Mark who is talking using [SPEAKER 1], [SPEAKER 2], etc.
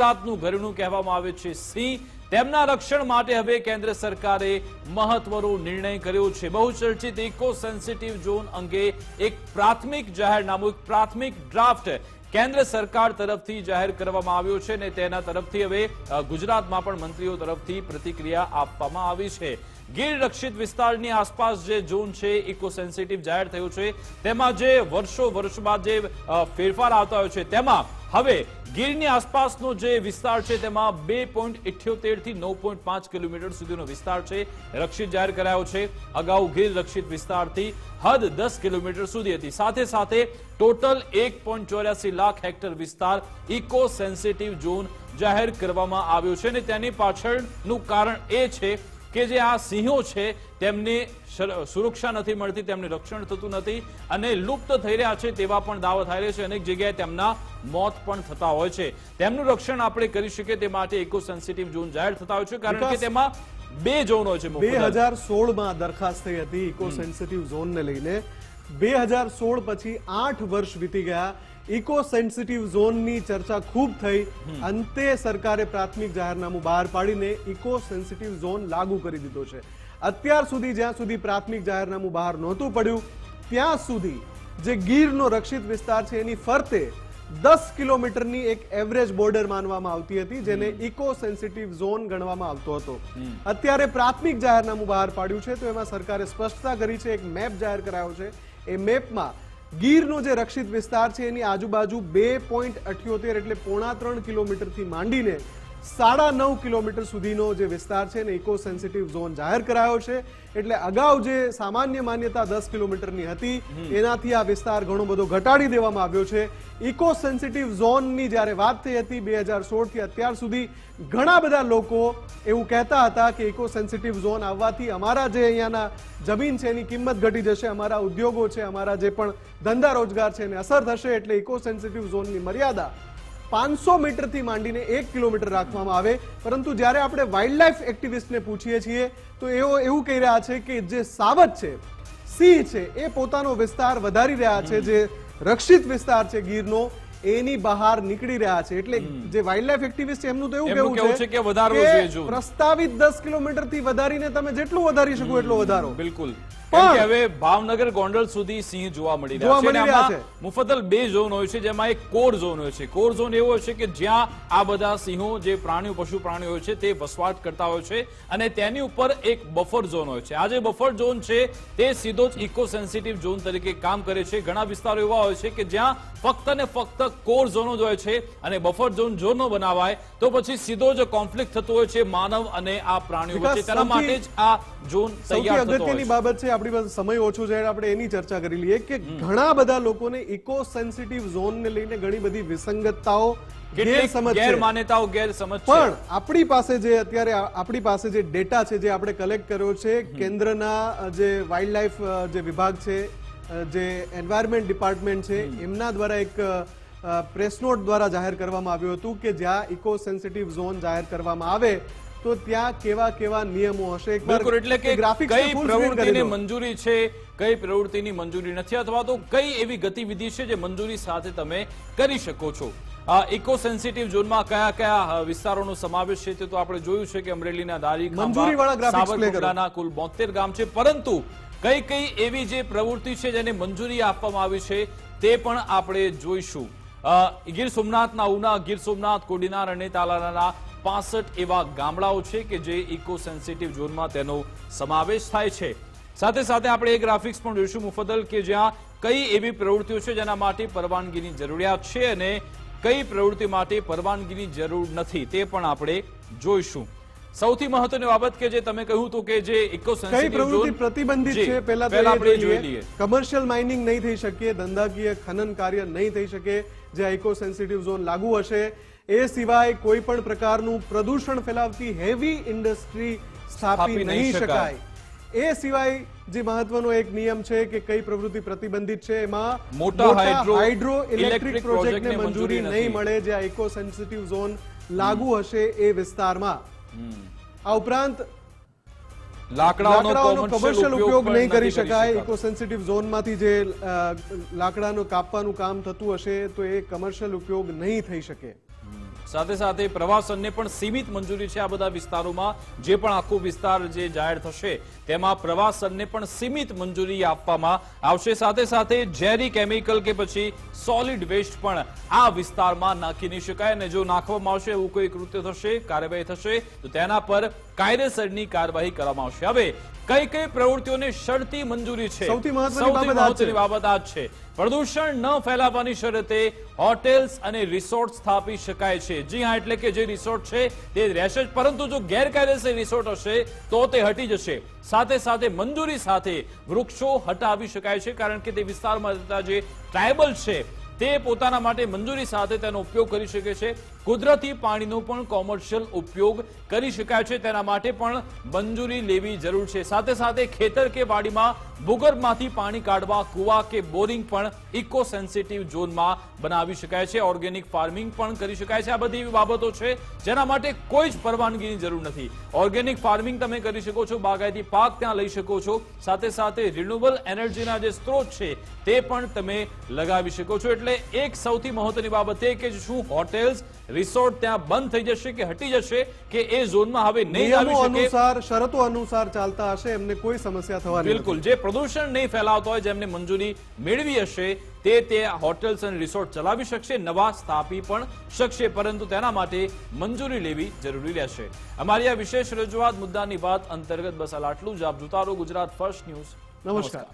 [SPEAKER 1] ગુજરાતનું ઘરેણું કહેવામાં આવે છે સિંહ. તેમના રક્ષણ માટે હવે કેન્દ્ર સરકારે મહત્વનો નિર્ણય કર્યો છે. બહુ ચર્ચિત ઇકો સેન્સિટિવ ઝોન અંગે એક પ્રાથમિક જાહેરનામું પ્રાથમિક ડ્રાફ્ટ કેન્દ્ર સરકાર તરફથી જાહેર કરવામાં આવ્યો છે અને તેના તરફથી હવે ગુજરાતમાં પણ મંત્રીઓ તરફથી પ્રતિક્રિયા આપવામાં આવી છે. ગીર રક્ષિત વિસ્તારની આસપાસ જે ઝોન છે ઇકો સેન્સિટિવ જાહેર થયું છે, તેમાં જે વર્ષો વર્ષ બાદ જે ફેરફાર આવતા હોય છે, તેમાં હવે ગીરની આસપાસનો જે વિસ્તાર છે, તેમાં બે પોઈન્ટથી નવ પોઈન્ટ પાંચ કિલોમીટર સુધીનો વિસ્તાર છે, રક્ષિત જાહેર કરાયો છે. અગાઉ ગીર રક્ષિત વિસ્તારથી હદ દસ કિલોમીટર સુધી હતી. સાથે સાથે ટોટલ એક લાખ હેક્ટર વિસ્તાર ઇકો સેન્સિટિવ ઝોન જાહેર કરવામાં આવ્યો છે અને તેની પાછળનું કારણ એ છે કે જે આ સિંહો છે તેમને સુરક્ષા નથી મળતી તેમને રક્ષણ થતું નથી અને લુપ્ત થઈ રહ્યા છે તેવા પણ દાવા થઈ રહ્યા છે. અનેક જગ્યાએ તેમના મોત પણ થતા હોય છે. તેમનું રક્ષણ આપણે કરી શકીએ તે માટે ઇકો સેન્સિટિવ ઝોન જાહેર થતા હોય છે કારણ કે તેમાં બે ઝોન હોય છે
[SPEAKER 2] બે હજાર સોળમાં દરખાસ્ત થઈ હતી ઇકો સેન્સિટિવ ઝોનને લઈને. બે હજાર સોળ પછી આઠ વર્ષ વીતી ગયા. ઇકો સેન્સિટિવ ઝોનની ચર્ચા ખૂબ થઈ. અંતે સરકારે પ્રાથમિક જાહેરનામું બહાર પાડીને ઇકો સેન્સિટિવ ઝોન લાગુ કરી દીધો છે. અત્યાર સુધી જ્યાં સુધી પ્રાથમિક જાહેરનામું બહાર નહોતું પડ્યું ત્યાં સુધી જે ગીરનો રક્ષિત વિસ્તાર છે એની ફરતે દસ કિલોમીટરની એક એવરેજ બોર્ડર માનવામાં આવતી હતી જેને ઇકો સેન્સિટિવ ઝોન ગણવામાં આવતો હતો. અત્યારે પ્રાથમિક જાહેરનામું બહાર પાડ્યું છે તો એમાં સરકારે સ્પષ્ટતા કરી છે એક મેપ જાહેર કરાયો છે. એ મેપમાં ગીરનો જે રક્ષિત વિસ્તાર છે, એની આજુબાજુ બે પોઈન્ટ અઠ્યોતેર એટલે પોણા ત્રણ કિલોમીટરથી માંડીને સાડા નવ કિલોમીટર સુધીનો જે વિસ્તાર છે ને ઇકો સેન્સિટિવ ઝોન જાહેર કરાયો છે. એટલે અગાઉ જે સામાન્ય માન્યતા દસ કિલોમીટરની હતી એનાથી આ વિસ્તાર ઘણો બધો ઘટાડી દેવામાં આવ્યો છે. ઇકો સેન્સિટિવ ઝોનની જ્યારે વાત થઈ હતી બે હજાર સોળથી અત્યાર સુધી ઘણા બધા લોકો એવું કહેતા હતા કે ઇકો સેન્સિટિવ ઝોન આવવાથી અમારા જે અહીંયાના જમીન છે એની કિંમત ઘટી જશે અમારા ઉદ્યોગો છે અમારા જે પણ ધંધા રોજગાર છે એને અસર થશે. એટલે ઇકો સેન્સિટિવ ઝોનની મર્યાદા પાંચસો મીટરથી માંડીને એક કિલોમીટર રાખવામાં આવે. પરંતુ જ્યારે આપણે વાઇલ્ડ લાઈફ એક્ટિવિસ્ટને પૂછીએ છીએ, તો એઓ એવું કહી રહ્યા છે કે જે સાવજ છે, સિંહ છે, એ પોતાનો વિસ્તાર વધારી રહ્યા છે, જે રક્ષિત વિસ્તાર છે ગીરનો. એની બહાર નીકળી રહ્યા છે. એટલે જે વાઇલ્ડ લાઈફ એક્ટિવિસ્ટ છે એમનું તો એવું કહેવું
[SPEAKER 1] છે કે વધારવો જોઈએ
[SPEAKER 2] પ્રસ્તાવિત દસ કિલોમીટરથી વધારીને તમે જેટલું વધારી શકો એટલો વધારો.
[SPEAKER 1] બિલકુલ.
[SPEAKER 2] પણ-
[SPEAKER 1] હવે ભાવનગર ગોંડલ સુધી સિંહ જોવા મળી રહ્યા છે મુફદ્દલ બે ઝોન હોય છે જેમાં એક કોર ઝોન હોય છે. કોર ઝોન એવો છે કે જ્યાં આ બધા સિંહો જે પ્રાણીઓ પશુ પ્રાણીઓ હોય છે તે વસવાટ કરતા હોય છે અને તેની ઉપર એક બફર ઝોન હોય છે. આ જે બફર ઝોન છે તે સીધો જ ઇકો સેન્સિટિવ ઝોન તરીકે કામ કરે છે. ઘણા વિસ્તારો એવા હોય છે કે જ્યાં ફક્ત ને ફક્ત કોર ઝોનો જ હોય છે અને બફર ઝોન જો ન બનાવાય તો પછી સીધો જ કોન્ફ્લિક્ટ થતો હોય છે માનવ અને આ પ્રાણીઓ વચ્ચે. તેના માટે જ આ ઝોન તૈયાર થતો
[SPEAKER 2] અગત્યની. બાબત છે આપણી પાસે સમય ઓછો છે આપણે એની ચર્ચા કરી લઈએ કે ઘણા બધા લોકોને ઇકો સેન્સિટિવ ઝોનને લઈને ઘણી બધી વિસંગતતાઓ
[SPEAKER 1] ગેરમાન્યતાઓ ગેરસમજ
[SPEAKER 2] પણ આપણી પાસે જે અત્યારે આપણી પાસે જે ડેટા છે જે આપણે કલેક્ટ કર્યો છે કેન્દ્રના જે વાઇલ્ડ લાઈફ જે વિભાગ છે જે એન્વાયરમેન્ટ ડિપાર્ટમેન્ટ છે એમના દ્વારા એક પ્રેસ નોટ દ્વારા જાહેર કરવામાં આવ્યું હતું કે જ્યાં ઇકો સેન્સિટિવ ઝોન જાહેર કરવામાં આવે તો ત્યાં કેવા કેવા નિયમો હશે?
[SPEAKER 1] બિલકુલ એટલે કે કઈ પ્રવૃત્તિની મંજૂરી છે કઈ પ્રવૃત્તિની મંજૂરી નથી અથવા તો કઈ એવી ગતિવિધિ છે જે મંજૂરી સાથે તમે કરી શકો છો? ઇકો સેન્સિટિવ ઝોનમાં કયા કયા વિસ્તારોનો સમાવેશ છે તે તો આપણે જોયું છે કે અમરેલીના દારી સાબરકાંઠાના કુલ બોતેર ગામ છે પરંતુ કઈ કઈ એવી જે પ્રવૃત્તિ છે જેને મંજૂરી આપવામાં આવી છે તે પણ આપણે જોઈશું. ગીર સોમનાથના ઉના, ગીર સોમનાથ, કોડીનાર અને તાલાલાના પાસઠ એવા ગામડાઓ છે કે જે ઇકો સેન્સિટિવ ઝોનમાં તેનો સમાવેશ થાય છે. સાથે સાથે આપણે એ ગ્રાફિક્સ પણ જોઈશું મુફદલ કે જ્યાં કઈ એવી પ્રવૃત્તિઓ છે જેના માટે પરવાનગીની જરૂરિયાત છે અને કઈ પ્રવૃત્તિ માટે પરવાનગીની જરૂર નથી તે પણ આપણે જોઈશું. સૌથી મહત્વની બાબત કે જે તમે કહ્યું હતું કે જે ઇકો
[SPEAKER 2] કઈ પ્રવૃત્તિ પ્રતિબંધિત છે? પહેલા તો
[SPEAKER 1] આપણે
[SPEAKER 2] જોઈ
[SPEAKER 1] જોઈ
[SPEAKER 2] લઈએ
[SPEAKER 1] લઈએ.
[SPEAKER 2] કમર્શિયલ માઇનિંગ નહીં થઈ શકે ધંધાકીય ખનન કાર્ય નહીં થઈ શકે જે ઇકો સેન્સિટિવ ઝોન લાગુ હશે. એ સિવાય કોઈ પણ પ્રકારનું પ્રદૂષણ ફેલાવતી હેવી ઇન્ડસ્ટ્રી સ્થાપી
[SPEAKER 1] નહીં શકાય.
[SPEAKER 2] એ સિવાય જે મહત્વનો એક નિયમ છે કે કઈ પ્રવૃત્તિ પ્રતિબંધિત છે એમાં
[SPEAKER 1] મોટા હાઇડ્રો ઇલેક્ટ્રિક
[SPEAKER 2] પ્રોજેક્ટને મંજૂરી નહીં મળે જે ઇકો સેન્સિટિવ ઝોન લાગુ હશે એ વિસ્તારમાં. આ ઉપરાંત
[SPEAKER 1] લાકડાઓનો
[SPEAKER 2] કમર્શિયલ ઉપયોગ નહીં કરી શકાય. ઇકો સેન્સિટિવ ઝોનમાંથી જે લાકડાનો લાકડાનું કાપવાનું કામ થતું હશે તો એ કમર્શિયલ ઉપયોગ નહીં થઈ શકે.
[SPEAKER 1] સાથે સાથે પ્રવાસનને પણ સીમિત મંજૂરી છે આ બધા વિસ્તારોમાં. જે પણ આખો વિસ્તાર જે જાહેર થશે, તેમાં પ્રવાસનને પણ સીમિત મંજૂરી આપવામાં આવશે. સાથે સાથે ઝેરી કેમિકલ કે પછી સોલિડ વેસ્ટ પણ આ વિસ્તારમાં નાખી નહીં શકાય અને જો નાખવામાં આવશે એવું કોઈ કૃત્ય થશે, કાર્યવાહી થશે, તો તેના પર કાયદેસરની કાર્યવાહી કરવામાં આવશે. હવે કઈ કઈ પ્રવૃત્તિઓને શરતી મંજૂરી છે?
[SPEAKER 2] સૌથી મહત્વની બાબત આ છે.
[SPEAKER 1] પ્રદૂષણ ન ફેલાવવાની શરતે હોટેલ્સ અને રિસોર્ટ સ્થાપી શકાય છે. જી હા એટલે કે જે રિસોર્ટ છે તે રહેશે પરંતુ જો ગેરકાયદેસર રિસોર્ટ હશે તો તે હટી જશે. સાથે સાથે મંજૂરી સાથે વૃક્ષો હટાવી શકાય છે કારણ કે તે વિસ્તારમાં રહેતા જે ટ્રાયબલ છે તે પોતાના માટે મંજૂરી સાથે તેનો ઉપયોગ કરી શકે છે. કુદરતી પાણીનો પણ કોમર્શિયલ ઉપયોગ કરી શકાય છે. તેના માટે પણ મંજૂરી લેવી જરૂર છે. સાથે સાથે ખેતર કે વાડીમાં ભૂગર્ભમાંથી પાણી કાઢવા, કુવા કે બોરિંગ પણ ઇકો સેન્સિટિવ ઝોનમાં બનાવી શકાય છે. ઓર્ગેનિક ફાર્મિંગ પણ કરી શકાય છે. આ બધી એવી બાબતો છે, જેના માટે કોઈ જ પરવાનગીની જરૂર નથી. ઓર્ગેનિક ફાર્મિંગ તમે કરી શકો છો, બાગાયતી પાક ત્યાં લઈ શકો છો. સાથે સાથે રિન્યુએબલ એનર્જીના જે સ્ત્રોત છે, તે પણ તમે લગાવી શકો છો. એટલે એક સૌથી મહત્વની બાબત એ કે શું હોટેલ્સ રિસોર્ટ ત્યાં બંધ થઈ જશે કે હટી જશે કે એ ઝોનમાં હવે નહીં આવી શકે?
[SPEAKER 2] અનુસાર શરતો અનુસાર ચાલતા હશે એમને કોઈ સમસ્યા થવાની
[SPEAKER 1] બિલકુલ. જે પ્રદૂષણ નહીં ફેલાવતો હોય જેમને મંજૂરી મેળવી હશે તે તે હોટેલ્સ અને રિસોર્ટ ચલાવી શકશે નવા સ્થાપી પણ શકશે પરંતુ તેના માટે મંજૂરી લેવી જરૂરી રહેશે. અમારી આ વિશેષ રજૂઆત મુદ્દાની વાત અંતર્ગત બસ આટલું જ. આપ જોતા રહો ગુજરાત ફર્સ્ટ ન્યૂઝ.
[SPEAKER 2] નમસ્કાર.